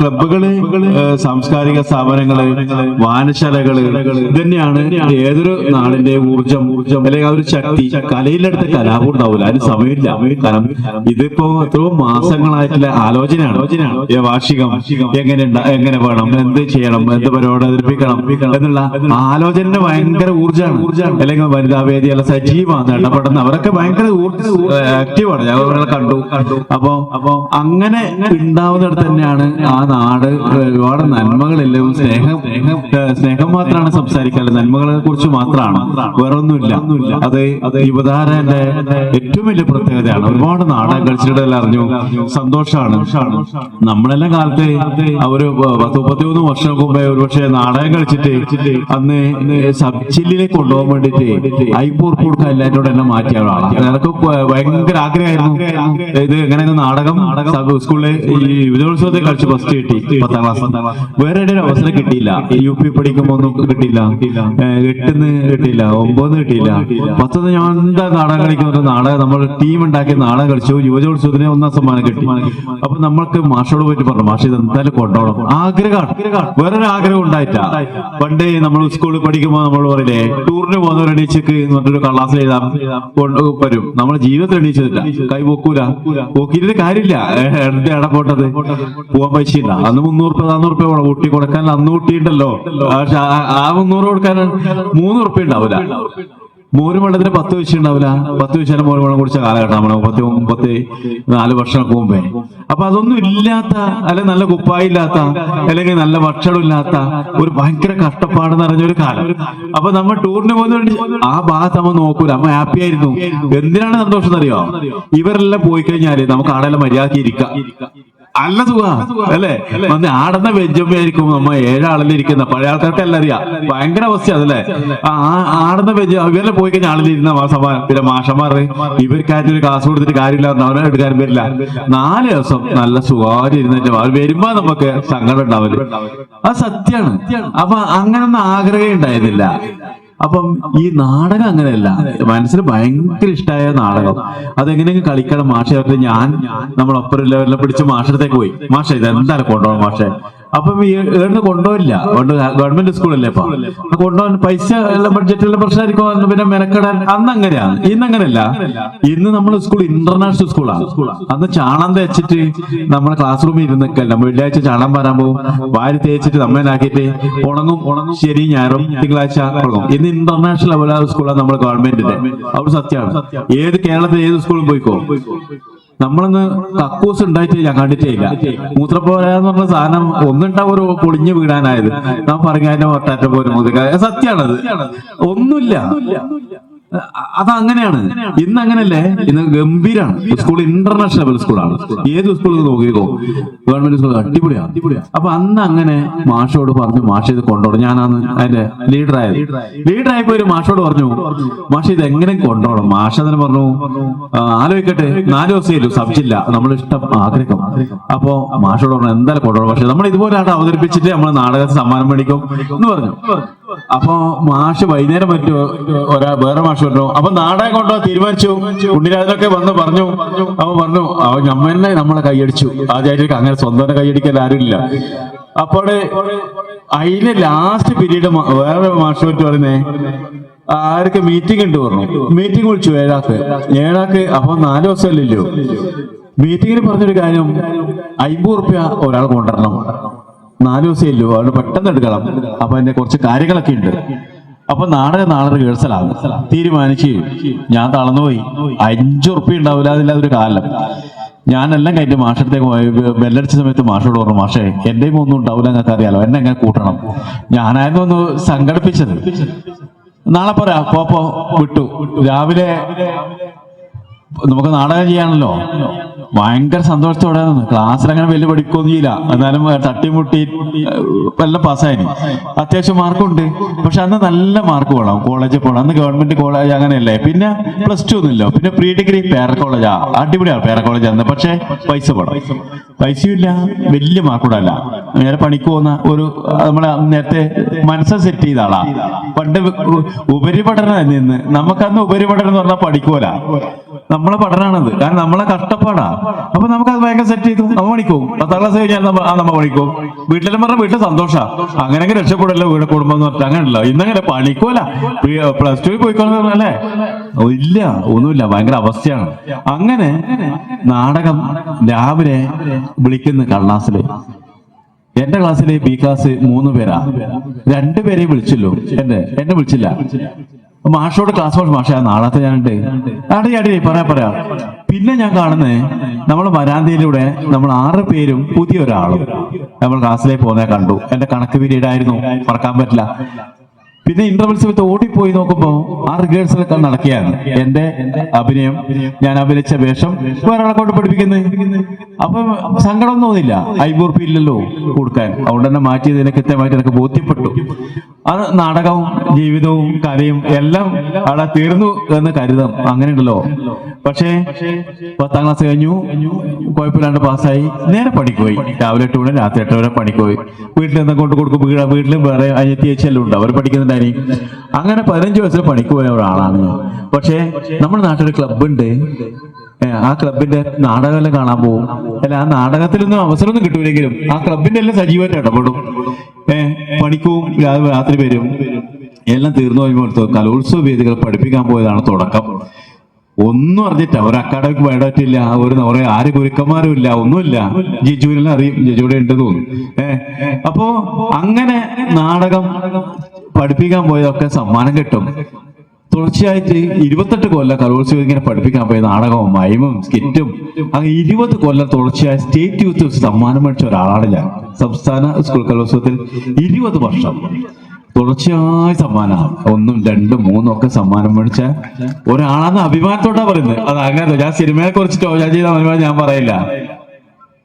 ക്ലബുകൾ സാംസ്കാരിക സ്ഥാപനങ്ങൾ വായനശാലകൾ തന്നെയാണ് ഏതൊരു നാടിന്റെ ഊർജം ഊർജം അല്ലെങ്കിൽ ആ ഒരു ശക്തി കലയിലെടുത്ത കലാപം ഉണ്ടാവില്ല. അതിന് സമയമില്ല. കാരണം ഇതിപ്പോ എത്രയോ മാസങ്ങളായിട്ടുള്ള ആലോചനയാണ്. വാർഷികം എങ്ങനെ എങ്ങനെ വേണം എന്ത് ചെയ്യണം എന്ത് പരിപാടി അവതരിപ്പിക്കണം എന്നുള്ള ആലോചന ഭയങ്കര ഊർജമാണ്. അല്ലെങ്കിൽ വനിതാ വേദി അല്ല സജീവമാണ് ഇടപെടുന്ന അവരൊക്കെ ഭയങ്കര ആക്റ്റീവാണ് ഞങ്ങൾ കണ്ടു കണ്ടു. അപ്പൊ അപ്പൊ അങ്ങനെ ഉണ്ടാവുന്നിടത്ത് തന്നെയാണ് ആ നാട് ഒരുപാട് നന്മകളില്ല. സ്നേഹം സ്നേഹം മാത്രമാണ് സംസാരിക്കാറ് നന്മകളെ കുറിച്ച് മാത്രമാണ്. വേറൊന്നുമില്ല. അത് അത് യുവതാരന്റെ ഏറ്റവും വലിയ പ്രത്യേകതയാണ്. ഒരുപാട് നാടൻ കളിച്ചിട്ട് അറിഞ്ഞു. സന്തോഷമാണ്. നമ്മളെല്ലാം കാലത്ത് അവർ ഒരു പത്ത് മുപ്പത്തിമൂന്ന് വർഷം മുമ്പേ ഒരുപക്ഷെ നാടകം കളിച്ചിട്ട് അന്ന് സബ് ജില്ലയിലേക്ക് കൊണ്ടുപോകാൻ വേണ്ടിട്ട് ഐപ്പൂർ കൊടുക്കാൻ എല്ലാവരോട് എന്നെ മാറ്റിയ ആളാണ് അതൊക്കെ ഭയങ്കര ആഗ്രഹമായിരുന്നു. ഇത് എങ്ങനെ നാടകം സ്കൂളിലെ ഈ വിനോദോത്സവത്തെ കളിച്ച് ഫസ്റ്റ് കിട്ടി പത്താം ക്ലാസ്. വേറെ ഒരു അവസരം കിട്ടിയില്ല. യു പി പഠിക്കുമ്പോ ഒന്നും കിട്ടിയില്ല. എട്ടിന്ന് കിട്ടിയില്ല ഒമ്പതിന് കിട്ടിയില്ല. പത്തൊന്ന് ഞാൻ എന്താ നാടകം കളിക്കുന്ന നാടകം നമ്മൾ ടീം ഉണ്ടാക്കിയ നാടകം കളിച്ചു. യുവജോത്സവത്തിന് ഒന്നാം സമ്മാനം കിട്ടി. അപ്പൊ നമ്മൾക്ക് മാഷോട് പോയിട്ട് പറഞ്ഞു മാഷ് ഇത് എന്തായാലും കൊണ്ടോണം. ആഗ്രഹമാണ്. വേറൊരു ആഗ്രഹം ഉണ്ടായിട്ട. പണ്ട് നമ്മൾ സ്കൂളിൽ പഠിക്കുമ്പോൾ നമ്മൾ പറയില്ലേ ടൂറിന് പോകുന്നവർ എണീച്ചക്ക് എന്ന് പറഞ്ഞൊരു കള്ളാസിൽ എഴുതാം. വരും. നമ്മൾ ജീവിതത്തിൽ എണീച്ചതില്ല. കൈ പോക്കൂല. പോക്കിയിട്ട് കാര്യമില്ല. എന്ത് ഇടപോട്ടത് പോവാൻ പൈസ ഇല്ല അന്ന് മുന്നൂറ് നാന്നൂറ് വേണം. ഊട്ടി കൊടുക്കാൻ അന്ന് കൂട്ടിയിട്ടല്ലോ. പക്ഷെ ആ- മുന്നൂറ് കൊടുക്കാൻ മൂന്ന് ഉറപ്പ ഉണ്ടാവില്ല. മോര് വെള്ളത്തിന് പത്ത് പൈസ ഉണ്ടാവില്ല. പത്ത് പൈസ മോര് വെള്ളം കുടിച്ച കാലഘട്ടം. നമ്മളെ മുപ്പത്തി മുപ്പത്തി നാല് വർഷമൊക്കെ മുമ്പേ. അപ്പൊ അതൊന്നും ഇല്ലാത്ത അല്ലെങ്കിൽ നല്ല കുപ്പായില്ലാത്ത അല്ലെങ്കിൽ നല്ല ഭക്ഷണം ഇല്ലാത്ത ഒരു ഭയങ്കര കഷ്ടപ്പാട് നിറഞ്ഞ ഒരു കാലം. അപ്പൊ നമ്മൾ ടൂറിന് പോകുന്ന ആ ഭാഗത്ത് നമ്മൾ നോക്കൂല. അമ്മ ഹാപ്പി ആയിരുന്നു. എന്തിനാണ് സന്തോഷം എന്നറിയോ? ഇവരെല്ലാം പോയി കഴിഞ്ഞാൽ നമുക്ക് ആടെല്ലാം മര്യാദയ്ക്ക് ഇരിക്കാം. അല്ല സുഖ അല്ലേ? വന്ന് ആടുന്ന ആയിരിക്കും നമ്മ ഏഴാളിൽ ഇരിക്കുന്ന പഴയ ആൾക്കാർക്ക് എല്ലാം അറിയാം ഭയങ്കര അവസ്ഥ അതല്ലേ ആ ആടുന്ന വെജ് ഇവരെ പോയി കഴിഞ്ഞാൽ ആളിലിരുന്ന മാസം പിന്നെ മാഷന്മാർ ഇവർക്കായിട്ട് ഒരു കാശ് കൊടുത്തിട്ട് കാര്യമില്ല അവനെ എടുക്കാൻ വരില്ല. നാല് ദിവസം നല്ല സുഖമായിട്ട് ഇരുന്നിട്ട് അവർ വരുമ്പോ നമുക്ക് സങ്കടം ഉണ്ടാവില്ല. അത് സത്യാണ് അപ്പൊ അങ്ങനൊന്നും ആഗ്രഹം ഉണ്ടായിരുന്നില്ല. അപ്പം ഈ നാടകം അങ്ങനെയല്ല. മനസ്സിന് ഭയങ്കര ഇഷ്ടമായ നാടകം. അതെങ്ങനെയെങ്കിലും കളിക്കണം മാഷെ ഞാൻ നമ്മളൊപ്പം ലെവലിൽ പിടിച്ച് മാഷടത്തേക്ക് പോയി. മാഷെ ഇത് എന്താണ് കൊണ്ടുപോകണം മാഷെ? അപ്പം ഈ ഏടുന്ന് കൊണ്ടുപോയില്ല ഗവൺമെന്റ് സ്കൂളല്ലേ ഇപ്പൊ? അപ്പൊ കൊണ്ടുപോകാൻ പൈസ എല്ലാം ബഡ്ജറ്റുള്ള പ്രശ്നമായിരിക്കും പിന്നെ മെനക്കെടാൻ. അന്ന് അങ്ങനെയാണ്. ഇന്ന് അങ്ങനെയല്ല. ഇന്ന് നമ്മൾ സ്കൂൾ ഇന്റർനാഷണൽ സ്കൂളാണ് അന്ന് ചാണം തേച്ചിട്ട് നമ്മളെ ക്ലാസ് റൂമിൽ ഇരുന്നൊക്കെയല്ല വെള്ളിയാഴ്ച ചാണം വരാൻ പോകും. വാരി തേച്ചിട്ട് നമ്മേനാക്കിയിട്ട് ഉണങ്ങും. ഉണങ്ങും. ശരി ഞായറും തിങ്കളാഴ്ച ഉണങ്ങും. ഇന്ന് ഇന്റർനാഷണൽ ലെവൽ സ്കൂളാണ് നമ്മുടെ ഗവൺമെന്റിന്റെ അവർ സത്യമാണ്. ഏത് കേരളത്തിൽ ഏത് സ്കൂളും പോയിക്കോ. നമ്മളൊന്ന് കക്കൂസ് ഉണ്ടായിട്ട് ഞാൻ കണ്ടിട്ടേ ഇല്ല മൂത്രപ്പോരാന്ന് പറഞ്ഞ സാധനം ഒന്നുണ്ടാവും ഒരു പൊളിഞ്ഞു വീടാനായത് നാം പറഞ്ഞതിന്റെ ഒട്ടാറ്റ പോലും സത്യമാണത്. ഒന്നുമില്ല. അതങ്ങനെയാണ്. ഇന്ന് അങ്ങനല്ലേ ഇന്ന് ഗംഭീരാണ്. സ്കൂൾ ഇന്റർനാഷണൽ ലെവൽ സ്കൂളാണ് ഏത് സ്കൂളിൽ നോക്കിയോ ഗവൺമെന്റ് സ്കൂൾ അടിപൊളിയാണ്. അപ്പൊ അന്ന് അങ്ങനെ മാഷോട് പറഞ്ഞു മാഷ് ഇത് കൊണ്ടോടും ഞാനാണ് അതിന്റെ ലീഡറായത് ലീഡറായപ്പോ ഒരു മാഷോട് പറഞ്ഞു മാഷ് ഇത് എങ്ങനെ കൊണ്ടോണം? മാഷ തന്നെ പറഞ്ഞു "ആ, ആലോചിക്കട്ടെ നാല് ദിവസമല്ലോ സബ്ജില്ല നമ്മൾ ഇഷ്ടം ആഗ്രഹം അപ്പോ മാഷോട് പറഞ്ഞു എന്തായാലും കൊണ്ടോടും പക്ഷെ നമ്മൾ ഇതുപോലെ ആയിട്ട് അവതരിപ്പിച്ചിട്ട് നമ്മൾ നാടകത്തിന് സമ്മാനം മേടിക്കും എന്ന് പറഞ്ഞു. അപ്പൊ മാഷ് വൈകുന്നേരം പറ്റുമോ ഒരാ വേറെ മാഷ് പറഞ്ഞു അപ്പൊ നാടകം കൊണ്ടുപോകാൻ തീരുമാനിച്ചു. ഉണ്ണിരാജനൊക്കെ വന്ന് പറഞ്ഞു. അവൻ പറഞ്ഞു അവൻ അമ്മന്നെ നമ്മളെ കൈയടിച്ചു. ആദ്യമായിട്ട് അങ്ങനെ സ്വന്തം കൈയടിക്കൽ ആരുമില്ല. അപ്പോഴ് അതിന് ലാസ്റ്റ് പീരീഡ് വേറെ മാഷ് പറ്റി പറയുന്നേ ആർക്ക് മീറ്റിംഗ് ഉണ്ട് പറഞ്ഞു. മീറ്റിംഗ് വിളിച്ചു ഏഴാക്ക്. ഏഴാക്ക് അപ്പൊ നാല് ദിവസമല്ലല്ലോ മീറ്റിങ്ങിന് പറഞ്ഞൊരു കാര്യം അയ്പത് റുപ്യ ഒരാൾ കൊണ്ടുവരണം. നാല് ദിവസമല്ലോ അവിടെ പെട്ടെന്ന് എടുക്കണം. അപ്പൊ അതിന്റെ കുറച്ച് കാര്യങ്ങളൊക്കെ ഉണ്ട്. അപ്പൊ നാളെ നാളെ റിഹേഴ്സലാണ് തീരുമാനിച്ച് ഞാൻ തളർന്നുപോയി. അഞ്ചു ഉറുപ്പ്യ ഉണ്ടാവില്ല അതില്ലാതെ ഒരു കാലം. ഞാനെല്ലാം കഴിഞ്ഞ് മാഷടുത്തേക്ക് പോയി. ബെല്ലടിച്ച സമയത്ത് മാഷോട് പറഞ്ഞു മാഷേ എന്റെയും ഒന്നും ഉണ്ടാവില്ല ഞങ്ങൾക്ക് അറിയാലോ എന്നെ എങ്ങനെ കൂട്ടണം? ഞാനായിരുന്നു ഒന്ന് സംഘടിപ്പിച്ചത്. നാളെ പറയാ പോപ്പോ വിട്ടു. രാവിലെ നമുക്ക് നാടകം ചെയ്യാണല്ലോ. ഭയങ്കര സന്തോഷത്തോടെ ക്ലാസ്സിൽ അങ്ങനെ വലിയ പഠിക്കൊന്നും ഇല്ല എന്നാലും തട്ടിമുട്ടി നല്ല പാസ്സായി അത്യാവശ്യം മാർക്കുണ്ട് പക്ഷെ അന്ന് നല്ല മാർക്ക് വേണം. കോളേജിൽ പോകണം അന്ന് ഗവൺമെന്റ് കോളേജ് അങ്ങനെയല്ലേ. പിന്നെ പ്ലസ് ടു ഒന്നുമില്ല. പിന്നെ പ്രീ ഡിഗ്രി പേര കോളേജാ അടിപൊളിയാണ് പേര കോളേജ് അന്ന്. പക്ഷെ പൈസ പോണം പൈസയും ഇല്ല. വലിയ മാർക്കൂടല്ല നേരെ പണിക്ക് പോകുന്ന ഒരു നമ്മളെ നേരത്തെ മനസ്സ് സെറ്റ് ചെയ്ത ആളാ. പണ്ട് ഉപരിപഠനം നിന്ന് നമുക്കന്ന് ഉപരിപഠനം എന്ന് പറഞ്ഞാൽ പഠിക്കൂല നമ്മളെ പഠനമാണത് കാരണം നമ്മളെ കഷ്ടപ്പാടാ. അപ്പൊ നമുക്ക് അത് ഭയങ്കര സെറ്റ് ചെയ്തു. നമ്മ പണിക്കും പത്താം ക്ലാസ് കഴിഞ്ഞാൽ ആ നമ്മ പണിക്കും വീട്ടിലെല്ലാം പറഞ്ഞ വീട്ടിൽ സന്തോഷാ. അങ്ങനെയൊക്കെ രക്ഷപ്പെടല്ലോ വീട് കുടുംബം എന്ന് പറഞ്ഞാൽ അങ്ങനെയല്ല. ഇന്നങ്ങനെ പണിക്കോല. പ്ലസ് ടു പോയിക്കോളെ അല്ലേ ഇല്ല. ഒന്നുമില്ല. ഭയങ്കര അവസ്ഥയാണ്. അങ്ങനെ നാടകം രാവിലെ വിളിക്കുന്ന കള്ളാസിൽ. എന്റെ ക്ലാസ്സിലെ ബി ക്ലാസ് മൂന്ന് പേരാ. രണ്ടുപേരെയും വിളിച്ചല്ലോ. എന്റെ എന്നെ വിളിച്ചില്ല. മാഷോട് ക്ലാസ് പോയി മാഷ നാളത്തെ ഞാനുണ്ട്. അടി അടി പറയാ പറയാ. പിന്നെ ഞാൻ കാണുന്നേ നമ്മൾ വരാന്തയിലൂടെ നമ്മൾ ആറ് പേരും പുതിയ ഒരാളും നമ്മൾ ക്ലാസ്സിലേക്ക് പോകുന്നേ കണ്ടു. എന്റെ കണക്ക് പീരീഡ് ആയിരുന്നു മറക്കാൻ പറ്റില്ല. പിന്നെ ഇന്റർവെൽ സമയത്ത് ഓടിപ്പോയി നോക്കുമ്പോ ആ റിഹേഴ്സൽ ഒക്കെ നടക്കുകയാണ്. എന്റെ അഭിനയം ഞാൻ അഭിനയിച്ച വേഷം വേറൊരാളെ കൊണ്ട് പഠിപ്പിക്കുന്നത് അപ്പൊ സങ്കടം തോന്നില്ല ഐബൂർപ്പി ഇല്ലല്ലോ കൊടുക്കാൻ. അതുകൊണ്ട് തന്നെ മാറ്റിയതിനെ കൃത്യമായിട്ട് എനിക്ക് ബോധ്യപ്പെട്ടു. അത് നാടകവും ജീവിതവും കലയും എല്ലാം അവിടെ തീർന്നു എന്ന് കരുതാം. അങ്ങനെയുണ്ടല്ലോ. പക്ഷേ പത്താം ക്ലാസ് കഴിഞ്ഞു. കുഴപ്പമില്ലാണ്ട് പാസ്സായി. നേരെ പണിക്കുപോയി രാവിലെ എട്ട് മണി രാത്രി എട്ട് വരെ പണിക്കുപോയി വീട്ടിൽ നിന്ന് കൊണ്ട് കൊടുക്കും വീട് വീട്ടിലും വേറെ അനിയത്തി ചേച്ചിയെല്ലാം ഉണ്ട്. അവർ പഠിക്കുന്നുണ്ടായി അങ്ങനെ പതിനഞ്ച് വയസ്സിൽ പണിക്ക് പോയ ഒരാളാണ് ഞാൻ. പക്ഷേ നമ്മുടെ നാട്ടിലൊരു ക്ലബുണ്ട് ആ ക്ലബിന്റെ നാടകമെല്ലാം കാണാൻ പോകും അല്ല ആ നാടകത്തിലൊന്നും അവസരമൊന്നും കിട്ടൂലെങ്കിലും ആ ക്ലബിന്റെ എല്ലാം സജീവമായിട്ട് ഇടപെടും. ഏഹ് പണിക്കും രാത്രി വരും. എല്ലാം തീർന്നു കഴിയുമ്പോൾ കലോത്സവ വേദികൾ പഠിപ്പിക്കാൻ പോയതാണ് തുടക്കം. ഒന്നും അറിഞ്ഞിട്ട ഒരു അക്കാഡമിക് ബയോഡാറ്റില്ല ഒരു കുറെ ആര് ഗുരുക്കന്മാരും ഇല്ല. ഒന്നുമില്ല. ജിജുവിനെല്ലാം അറിയും. ജിജുവിടെ ഉണ്ടെന്ന് തോന്നുന്നു. ഏഹ് അപ്പോ അങ്ങനെ നാടകം പഠിപ്പിക്കാൻ പോയതൊക്കെ സമ്മാനം കിട്ടും. തുടർച്ചയായിട്ട് ഇരുപത്തെട്ട് കൊല്ലം കലോത്സവം ഇങ്ങനെ പഠിപ്പിക്കാൻ പോയ നാടകവും മൈമും സ്കിറ്റും അങ്ങനെ ഇരുപത് കൊല്ലം തുടർച്ചയായി സ്റ്റേറ്റ് യൂത്ത് സമ്മാനം മേടിച്ച ഒരാളാണ് ഞാൻ. സംസ്ഥാന സ്കൂൾ കലോത്സവത്തിൽ ഇരുപത് വർഷം തുടർച്ചയായി സമ്മാനമാണ് ഒന്നും രണ്ടും മൂന്നും ഒക്കെ സമ്മാനം മേടിച്ച ഒരാളാന്ന് അഭിമാനത്തോട്ടാ പറയുന്നത്. അത് അങ്ങനെ ഞാൻ സിനിമയെ കുറിച്ചിട്ടോ ഞാൻ ചെയ്ത ഞാൻ പറയില്ല.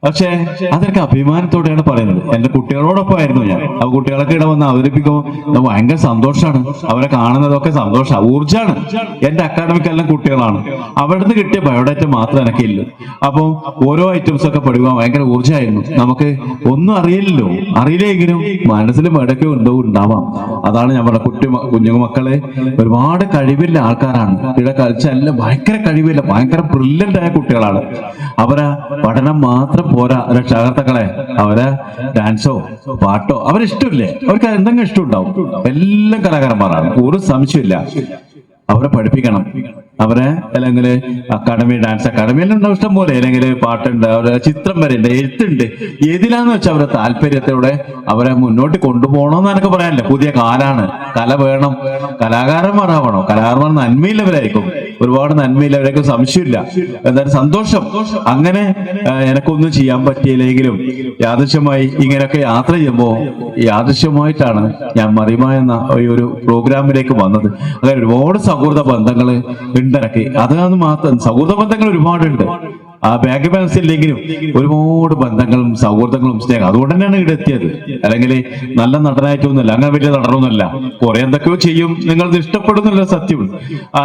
പക്ഷേ അതൊക്കെ അഭിമാനത്തോടെയാണ് പറയുന്നത്. എന്റെ കുട്ടികളോടൊപ്പമായിരുന്നു ഞാൻ. ആ കുട്ടികളൊക്കെ ഇവിടെ വന്ന് അവതരിപ്പിക്കുമ്പോൾ ഭയങ്കര സന്തോഷമാണ് അവരെ കാണുന്നതൊക്കെ സന്തോഷമാണ് ഊർജമാണ് എന്റെ അക്കാഡമിക് എല്ലാം കുട്ടികളാണ്. അവിടുന്ന് കിട്ടിയ ബയോഡാറ്റ മാത്രം എനിക്കില്ല. അപ്പോൾ ഓരോ ഐറ്റംസ് ഒക്കെ പഠിക്കുമ്പോൾ ഭയങ്കര ഊർജമായിരുന്നു. നമുക്ക് ഒന്നും അറിയില്ലല്ലോ. അറിയില്ലെങ്കിലും മനസ്സിൽ ഇടയ്ക്ക് ഉണ്ടോ ഉണ്ടാവാം. അതാണ് പറഞ്ഞ കുട്ടി കുഞ്ഞു മക്കളെ ഒരുപാട് കഴിവില്ല ആൾക്കാരാണ്. ഇവിടെ കളിച്ചല്ല ഭയങ്കര കഴിവില്ല. ഭയങ്കര ബ്രില്യന്റ് ആയ കുട്ടികളാണ്. അവരാ പഠനം മാത്രം പോരാ രക്ഷാകർത്താക്കളെ അവരെ ഡാൻസോ പാട്ടോ അവരിഷ്ടമില്ലേ അവർക്ക് എന്തെങ്കിലും ഇഷ്ടമുണ്ടാവും. എല്ലാം കലാകാരന്മാരാണ്. ഒരു സംശയമില്ല. അവരെ പഠിപ്പിക്കണം. അവരെ അല്ലെങ്കിൽ അക്കാഡമി ഡാൻസ് അക്കാഡമിയെല്ലാം ഉണ്ടാവും ഇഷ്ടം പോലെ. അല്ലെങ്കിൽ പാട്ടുണ്ട് അവരെ ചിത്രം വരെയുണ്ട് എഴുത്തുണ്ട് ഏതിലാന്ന് വെച്ചാൽ അവരെ താല്പര്യത്തോടെ അവരെ മുന്നോട്ട് കൊണ്ടുപോകണമെന്ന് എനിക്ക് പറയാനില്ല? പുതിയ കാലാണ്. കല വേണം. കലാകാരന്മാരാവണം. കലാകാരന്മാർ നന്മയില്ലവരായിരിക്കും ഒരുപാട് നന്മയില്ല അവരൊക്കെ സംശയമില്ല. എന്തായാലും സന്തോഷം. അങ്ങനെ എനക്കൊന്നും ചെയ്യാൻ പറ്റിയില്ലെങ്കിലും യാദൃശ്യമായി ഇങ്ങനെയൊക്കെ യാത്ര ചെയ്യുമ്പോൾ യാദൃശ്യമായിട്ടാണ് ഞാൻ മറിമ എന്ന ഈ ഒരു പ്രോഗ്രാമിലേക്ക് വന്നത്. അങ്ങനെ ഒരുപാട് സൗഹൃദ ബന്ധങ്ങൾ ഉണ്ടെനക്ക് അതാണ് മാത്രം സൗഹൃദ ബന്ധങ്ങൾ ഒരുപാടുണ്ട്. ആ ബാങ്ക് ബാലൻസ് ഇല്ലെങ്കിലും ഒരുപാട് ബന്ധങ്ങളും സൗഹൃദങ്ങളും സ്നേഹം. അതുകൊണ്ട് തന്നെയാണ് ഇവിടെ എത്തിയത്. അല്ലെങ്കിൽ നല്ല നടനായിട്ടൊന്നുമല്ല അങ്ങനെ വലിയ നടനൊന്നുമല്ല. കുറെ എന്തൊക്കെയോ ചെയ്യും. നിങ്ങൾ ഇഷ്ടപ്പെടുന്നില്ല സത്യം.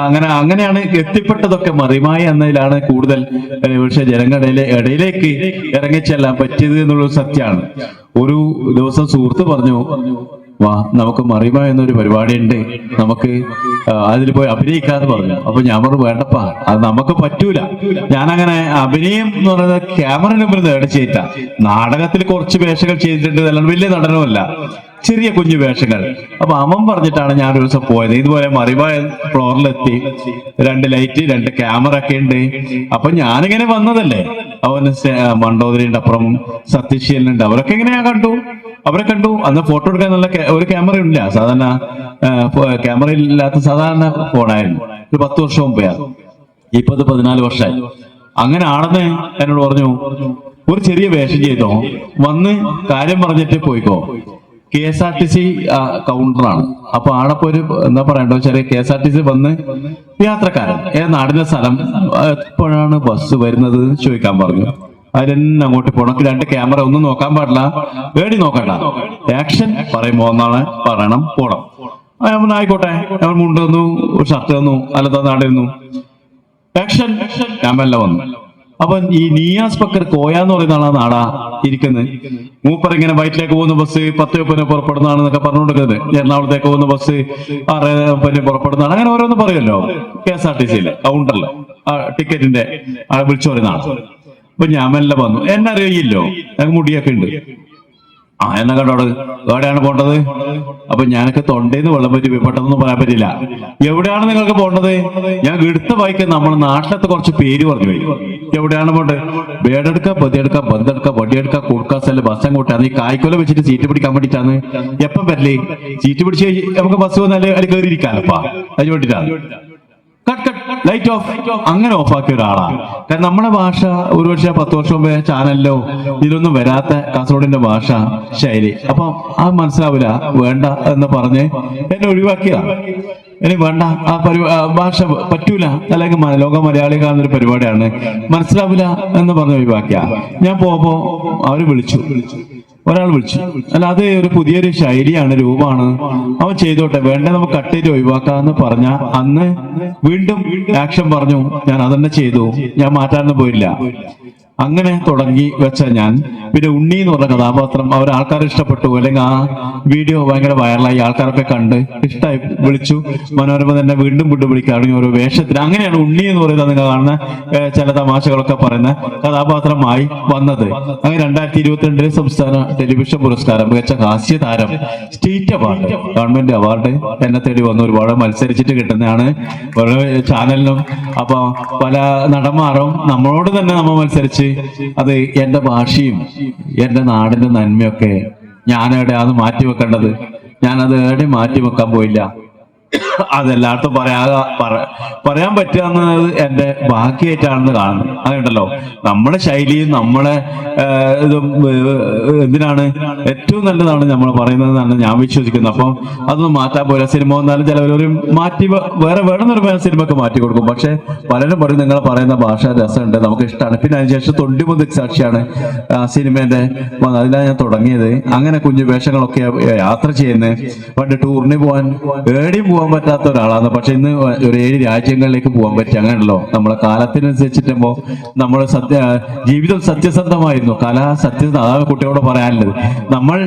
അങ്ങനെ അങ്ങനെയാണ് എത്തിപ്പെട്ടതൊക്കെ മറിമായി എന്നതിലാണ് കൂടുതൽ പക്ഷെ ജനങ്ങളുടെ ഇടയിലേക്ക് ഇറങ്ങിച്ചെല്ലാൻ പറ്റിയത് എന്നുള്ളൊരു സത്യമാണ്. ഒരു ദിവസം സുഹൃത്ത് പറഞ്ഞു വാ നമുക്ക് മറിമ എന്നൊരു പരിപാടി ഉണ്ട് നമുക്ക് അതിൽ പോയി അഭിനയിക്കാന്ന് പറഞ്ഞു. അപ്പൊ ഞാൻ പറഞ്ഞു വേണ്ടപ്പാ അത് നമുക്ക് പറ്റൂല. ഞാനങ്ങനെ അഭിനയം എന്ന് പറയുന്നത് ക്യാമറ മുമ്പിൽ നേടിച്ചേറ്റ നാടകത്തിൽ കുറച്ച് വേഷങ്ങൾ ചെയ്തിട്ടുണ്ട്. അല്ലാണ്ട് വലിയ നടനമല്ല. ചെറിയ കുഞ്ഞു വേഷങ്ങൾ. അപ്പൊ അവൻ പറഞ്ഞിട്ടാണ് ഞാൻ ഒരു ദിവസം പോയത്. ഇതുപോലെ മറിവായ ഫ്ലോറിലെത്തി രണ്ട് ലൈറ്റ് രണ്ട് ക്യാമറ ഒക്കെ ഉണ്ട്. അപ്പൊ ഞാനിങ്ങനെ വന്നതല്ലേ. അവന് മണ്ടോദരിന്റെ അപ്പുറം സത്യശീലനുണ്ട്. അവരൊക്കെ ഇങ്ങനെ ഞാൻ കണ്ടു. അവരെ കണ്ടു. അന്ന് ഫോട്ടോ എടുക്കാൻ നല്ല ഒരു ക്യാമറ ഇല്ല. സാധാരണ ക്യാമറ ഇല്ലാത്ത സാധാരണ ഫോണായിരുന്നു. ഒരു പത്ത് വർഷം മുമ്പേ ഇപ്പൊ അത് പതിനാല് വർഷമായി. അങ്ങനെ ആണെന്ന് എന്നോട് പറഞ്ഞു. ഒരു ചെറിയ വേഷം ചെയ്തോ. വന്ന് കാര്യം പറഞ്ഞിട്ട് പോയിക്കോ. K S R T C കൗണ്ടറാണ് അപ്പൊ ആടെ പോയി ഒരു എന്താ പറയണ്ടോ ചെറിയ K S R T C വന്ന് യാത്രക്കാരൻ. ഏ നാടിന്റെ സ്ഥലം എപ്പോഴാണ് ബസ് വരുന്നത് ചോദിക്കാൻ പറഞ്ഞു. അതിലെന്നെ അങ്ങോട്ട് പോണം. രണ്ട് ക്യാമറ ഒന്നും നോക്കാൻ പാടില്ല. വേടി നോക്കണ്ട. ആക്ഷൻ പറയുമ്പോ എന്നാണ് പറയണം പോണം. പറഞ്ഞു, ആയിക്കോട്ടെ. ഞാൻ മുണ്ട് തന്നു ഷർട്ട് തന്നു അല്ല നാടിരുന്നു ആക്ഷൻ മെല്ലെ വന്നു. അപ്പൊ ഈ നിയാസ് ബക്കർ കോയ എന്ന് പറയുന്ന ആളാ നാടാ ഇരിക്കുന്നത്. മൂപ്പർ ഇങ്ങനെ വയറ്റിലേക്ക് പോകുന്ന ബസ് പത്ത് മുപ്പതിന് പുറപ്പെടുന്നതാണെന്നൊക്കെ പറഞ്ഞുകൊടുക്കുന്നത് എറണാകുളത്തേക്ക് പോകുന്ന ബസ് ആറ് മുപ്പതിന് പുറപ്പെടുന്നതാണ്. അങ്ങനെ ഓരോന്ന് പറയുമല്ലോ. കെ എസ് ആർ ടി സിയിലെ കൗണ്ടറിൽ ടിക്കറ്റിന്റെ വിളിച്ചു പറയുന്ന ആൾ. അപ്പൊ ഞാൻ മെല്ലെ വന്നു. എന്നെ അറിയില്ലോ. ഞങ്ങൾക്ക് മുടിയൊക്കെ ഉണ്ട്. ആ എന്നെ കണ്ടോട് എവിടെയാണ് പോണ്ടത്? അപ്പൊ ഞാനൊക്കെ തൊണ്ടേന്ന് വെള്ളം പറ്റി പെട്ടെന്നൊന്നും പറയാൻ പറ്റില്ല. എവിടെയാണ് നിങ്ങൾക്ക് പോണ്ടത്? ഞാൻ എടുത്ത ബൈക്ക് നമ്മുടെ നാട്ടിലത്തെ കുറച്ച് പേര് പറഞ്ഞു പോയി. എവിടെയാണ് പോണ്ടത്? ബേഡെടുക്ക പൊതിയെടുക്ക ബന്ധെടുക്ക വടിയെടുക്ക കുടുക്ക സ്ഥലം ബസ് അങ്ങോട്ട് ഈ കായ്ക്കൊല വെച്ചിട്ട് സീറ്റ് പിടിക്കാൻ വേണ്ടിട്ടാണ് എപ്പം പറ്റില്ലേ സീറ്റ് പിടിച്ച് നമുക്ക് ബസ് വന്നാലേ അതിൽ കയറിയിരിക്കാനപ്പാ അതിന് വേണ്ടിട്ടാണ് ലൈറ്റ് ഓഫ് അങ്ങനെ ഓഫ് ഒരാളാണ് കാരണം നമ്മുടെ ഭാഷ ഒരു പക്ഷേ പത്ത് വർഷം മുമ്പേ ചാനലിലോ ഇതിലൊന്നും വരാത്ത കാസർഗോഡിന്റെ ഭാഷ ശൈലി. അപ്പൊ ആ മനസ്സിലാവില്ല വേണ്ട എന്ന് പറഞ്ഞ് എന്നെ ഒഴിവാക്കിയതാണ് ഇനി വേണ്ട ആ പരി ഭാഷ പറ്റൂല അല്ലെങ്കിൽ ലോക മലയാളി കാണുന്ന ഒരു പരിപാടിയാണ്. മനസ്സിലാവില്ല എന്ന് പറഞ്ഞ് ഒഴിവാക്കിയ ഞാൻ പോകുമ്പോ അവർ വിളിച്ചു. ഒരാൾ വിളിച്ചു. അല്ല അത് ഒരു പുതിയൊരു ശൈലിയാണ് രൂപമാണ്. അവൻ ചെയ്തോട്ടെ വേണ്ട നമുക്ക് കട്ട് ചെയ്ത് ഒഴിവാക്കാന്ന് പറഞ്ഞ അന്ന് വീണ്ടും ആക്ഷൻ പറഞ്ഞു ഞാൻ അതന്നെ ചെയ്തു. ഞാൻ മാറ്റാനൊന്നും പോയില്ല. അങ്ങനെ തുടങ്ങി വെച്ച ഞാൻ പിന്നെ ഉണ്ണി എന്ന് പറഞ്ഞ കഥാപാത്രം അവർ ആൾക്കാർ ഇഷ്ടപ്പെട്ടു. അല്ലെങ്കിൽ ആ വീഡിയോ ഭയങ്കര വൈറലായി ആൾക്കാരൊക്കെ കണ്ട് ഇഷ്ടമായി വിളിച്ചു. മനോരമ തന്നെ വീണ്ടും വീണ്ടും വിളിക്കാൻ തുടങ്ങി ഓരോ വേഷത്തിൽ. അങ്ങനെയാണ് ഉണ്ണി എന്ന് പറയുന്നത് നിങ്ങൾ കാണുന്ന ചില തമാശകളൊക്കെ പറയുന്ന കഥാപാത്രമായി വന്നത്. അങ്ങനെ രണ്ടായിരത്തി ഇരുപത്തിരണ്ടിലെ സംസ്ഥാന ടെലിവിഷൻ പുരസ്കാരം മികച്ച ഹാസ്യ താരം സ്റ്റേറ്റ് അവാർഡ് ഗവൺമെന്റ് അവാർഡ് എന്നെ തേടി വന്ന ഒരുപാട് മത്സരിച്ചിട്ട് കിട്ടുന്നതാണ് ഓരോ ചാനലിനും. അപ്പൊ പല നടന്മാരും നമ്മളോട് തന്നെ നമ്മൾ മത്സരിച്ച് അത് എന്റെ ഭാഷയും എന്റെ നാടിന്റെ നന്മയൊക്കെ ഞാനെവിടെയാണ് മാറ്റിവെക്കേണ്ടത്. മാറ്റി വെക്കേണ്ടത് ഞാനത് മാറ്റി വെക്കാൻ പോയില്ല. അതെല്ലായിടത്തും പറയാ പറ- പറയാൻ പറ്റുക എന്നത് എന്റെ ഭാഗ്യമായിട്ടാണെന്ന് കാണുന്നത് അതുണ്ടല്ലോ. നമ്മുടെ ശൈലിയും നമ്മളെ ഇതും എന്തിനാണ്? ഏറ്റവും നല്ലതാണ് നമ്മൾ പറയുന്നതെന്നാണ് ഞാൻ വിശ്വസിക്കുന്നത്. അപ്പം അതൊന്നും മാറ്റാൻ പോരാ. സിനിമ വന്നാലും ചിലവരൊരു മാറ്റി വേറെ വേണമെന്നൊരു സിനിമക്ക് മാറ്റി കൊടുക്കും. പക്ഷെ പലരും പറയും നിങ്ങൾ പറയുന്ന ഭാഷ രസമുണ്ട് നമുക്ക് ഇഷ്ടമാണ് പിന്നെ അതിനുശേഷം തൊണ്ടിമുന്തി സാക്ഷിയാണ് ആ സിനിമേന്റെ. അതിലാണ് ഞാൻ തുടങ്ങിയത്. അങ്ങനെ കുഞ്ഞു വേഷങ്ങളൊക്കെ യാത്ര ചെയ്യുന്നത്. പണ്ട് ടൂറിന് പോകാൻ ഏടിയും പോകാൻ പറ്റാത്ത ഒരാളാണ്. പക്ഷെ ഇന്ന് ഒരു ഏഴ് രാജ്യങ്ങളിലേക്ക് പോകാൻ പറ്റി. അങ്ങനെയല്ലോ നമ്മളെ കാലത്തിനനുസരിച്ചിട്ടുമ്പോ നമ്മൾ സത്യ ജീവിതം സത്യസന്ധമായിരുന്നു. കല സത്യസന്ധ അതാണ് കുട്ടികളോട് പറയാനുള്ളത്. നമ്മൾ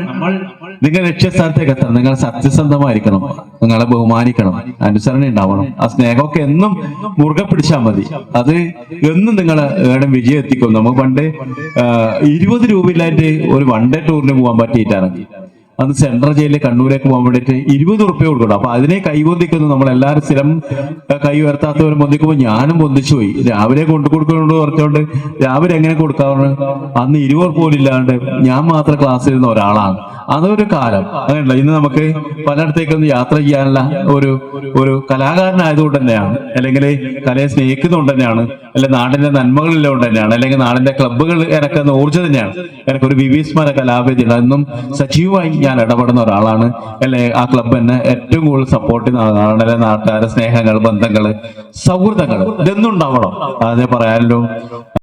നിങ്ങൾ ലക്ഷ്യസ്ഥാനത്തേക്ക് എത്തണം. നിങ്ങൾ സത്യസന്ധമായിരിക്കണം. നിങ്ങളെ ബഹുമാനിക്കണം. അനുസരണ ഉണ്ടാവണം. ആ സ്നേഹമൊക്കെ എന്നും മുറുകെ പിടിച്ചാൽ മതി. അത് എന്നും നിങ്ങൾ വേണം വിജയം എത്തിക്കും നമുക്ക് പണ്ട് ഇരുപത് രൂപയിലായിട്ട് ഒരു വൺ ഡേ ടൂറിന് പോകാൻ പറ്റിയിട്ടാണ്. അന്ന് സെൻട്രൽ ജയിലിലെ കണ്ണൂരേക്ക് പോകാൻ വേണ്ടിയിട്ട് ഇരുപത് ഉറുപ്പ്യ കൊടുക്കണം അപ്പൊ അതിനെ കൈപൊന്തിക്കുന്നു നമ്മൾ എല്ലാവരും സ്ഥിരം കൈ ഉയർത്താത്തവരും പൊന്തിക്കുമ്പോൾ ഞാനും പൊന്തിച്ചു പോയി. രാവിലെ കൊണ്ടു കൊടുക്കുന്നുണ്ട് പറഞ്ഞുകൊണ്ട് രാവിലെ എങ്ങനെ കൊടുക്കാറുണ്ട്? അന്ന് ഇരുപത് പോലും ഇല്ലാണ്ട് ഞാൻ മാത്രം ക്ലാസ്സിലിരുന്ന ഒരാളാണ്. അതൊരു കാലം. അങ്ങനെയല്ല ഇന്ന് നമുക്ക് പലയിടത്തേക്കൊന്നും യാത്ര ചെയ്യാനുള്ള ഒരു ഒരു കലാകാരനായതുകൊണ്ട് തന്നെയാണ്. അല്ലെങ്കിൽ കലയെ സ്നേഹിക്കുന്നതുകൊണ്ട് തന്നെയാണ്. അല്ലെങ്കിൽ നാടിന്റെ നന്മകളിലുകൊണ്ട് തന്നെയാണ്. അല്ലെങ്കിൽ നാടിന്റെ ക്ലബ്ബുകൾ ഇറക്കുന്ന ഊർജം തന്നെയാണ്. എനിക്കൊരു വിവിസ്മര കലാവേദി ഉണ്ട് എന്നും സജീവമായി ഞാൻ ഇടപെടുന്ന ഒരാളാണ്. അല്ലെ? ആ ക്ലബ്ബ് എന്നെ ഏറ്റവും കൂടുതൽ സപ്പോർട്ട് ചെയ്യുന്ന നാട്ടുകാരെ സ്നേഹങ്ങൾ ബന്ധങ്ങൾ സൗഹൃദങ്ങൾ ഇതൊന്നും ഉണ്ടാവണം. അതേ പറയാനല്ലോ